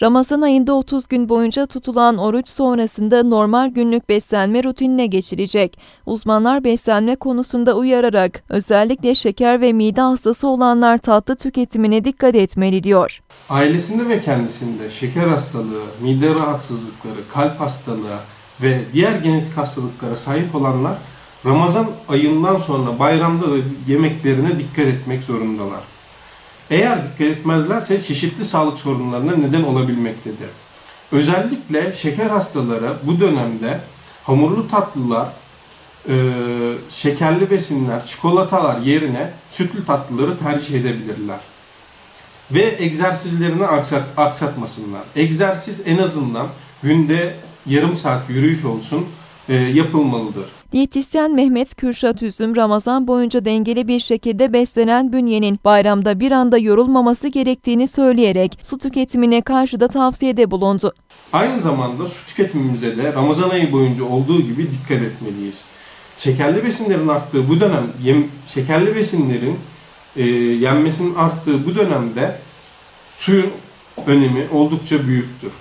Ramazan ayında 30 gün boyunca tutulan oruç sonrasında normal günlük beslenme rutinine geçilecek. Uzmanlar beslenme konusunda uyararak özellikle şeker ve mide hastası olanlar tatlı tüketimine dikkat etmeli diyor. Ailesinde ve kendisinde şeker hastalığı, mide rahatsızlıkları, kalp hastalığı ve diğer genetik hastalıklara sahip olanlar Ramazan ayından sonra bayramda da yemeklerine dikkat etmek zorundalar. Eğer dikkat etmezlerse çeşitli sağlık sorunlarına neden olabilmektedir. Özellikle şeker hastaları bu dönemde hamurlu tatlılar, e, şekerli besinler, çikolatalar yerine sütlü tatlıları tercih edebilirler ve egzersizlerini aksat, aksatmasınlar. Egzersiz en azından günde yarım saat yürüyüş olsun yapılmalıdır. Diyetisyen Mehmet Kürşat Üzüm Ramazan boyunca dengeli bir şekilde beslenen bünyenin bayramda bir anda yorulmaması gerektiğini söyleyerek su tüketimine karşı da tavsiyede bulundu. Aynı zamanda su tüketimimize de Ramazan ayı boyunca olduğu gibi dikkat etmeliyiz. Şekerli besinlerin arttığı bu dönem, yem, şekerli besinlerin e, yenmesinin arttığı bu dönemde suyun önemi oldukça büyüktür.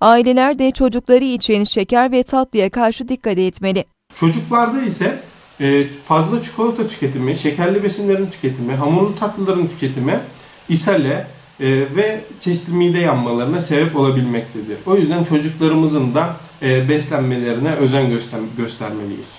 Aileler de çocukları için şeker ve tatlıya karşı dikkat etmeli. Çocuklarda ise e, fazla çikolata tüketimi, şekerli besinlerin tüketimi, hamurlu tatlıların tüketimi ishale e, ve çeşitli mide yanmalarına sebep olabilmektedir. O yüzden çocuklarımızın da e, beslenmelerine özen göster- göstermeliyiz.